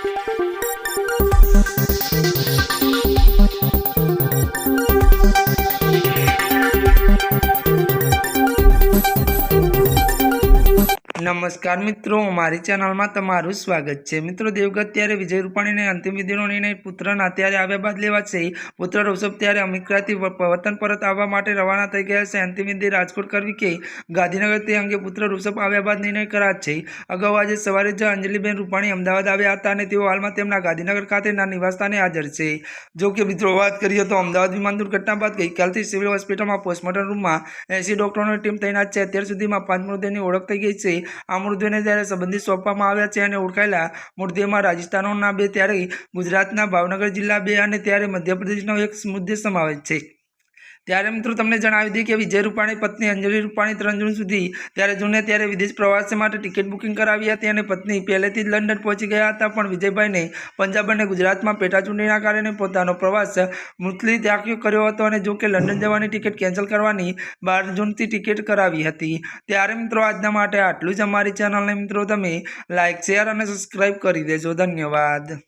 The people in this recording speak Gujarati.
Thank you. નમસ્કાર મિત્રો, મારી ચેનલમાં તમારું સ્વાગત છે. મિત્રો, દેવગત ત્યારે વિજય રૂપાણીને અંતિમ વિધિનો નિર્ણય પુત્રના ત્યારે આવ્યા બાદ લેવાશે પુત્ર ઋષભ ત્યારે અમેરિકાથી વતન પરત આવવા માટે રવાના થઈ ગયા છે. અંતિમ વિધિ રાજકોટ કરવી કે ગાંધીનગર તે અંગે પુત્ર ઋષભ આવ્યા બાદ નિર્ણય કરાશે અગાઉ આજે સવારે જ અંજલિબેન રૂપાણી અમદાવાદ આવ્યા હતા અને તેઓ હાલમાં તેમના ગાંધીનગર ખાતેના નિવાસસ્થાને હાજર છે. જો કે મિત્રો, વાત કરીએ તો અમદાવાદ વિમાન દુર્ઘટના બાદ ગઈકાલથી સિવિલ હોસ્પિટલમાં પોસ્ટમોર્ટમ રૂમમાં એસી ડોક્ટરોની ટીમ તૈનાત છે. અત્યાર સુધીમાં પાંચ મૃતદેહની ઓળખ થઈ ગઈ છે. આ મૃતદેહને જ્યારે સંબંધિત સોંપવામાં આવ્યા છે અને ઓળખાયેલા મૃતદેહમાં રાજસ્થાનના બે, ત્યારે ગુજરાતના ભાવનગર જિલ્લા બે અને ત્યારે મધ્યપ્રદેશનો એક મૃતદેહ સમાવેશ છે. ત્યારે મિત્રો તમને જણાવી દઈએ કે વિજય રૂપાણી પત્ની, અંજલિ રૂપાણી ત્રણ જૂન સુધી ત્યારે જૂને ત્યારે વિદેશ પ્રવાસ માટે ટિકિટ બુકિંગ કરાવી હતી અને પત્ની પહેલેથી જ લંડન પહોંચી ગયા હતા, પણ વિજયભાઈને પંજાબ અને ગુજરાતમાં પેટાચૂંટણીના કારણે પોતાનો પ્રવાસ મુલતવી ત્યાગ્યો કર્યો હતો અને જો કે લંડન જવાની ટિકિટ કેન્સલ કરવાની બાર જૂનથી ટિકિટ કરાવી હતી. ત્યારે મિત્રો આજના માટે આટલું જ અમારી ચેનલને મિત્રો તમે લાઇક શેર અને સબસ્ક્રાઈબ કરી દેજો. ધન્યવાદ.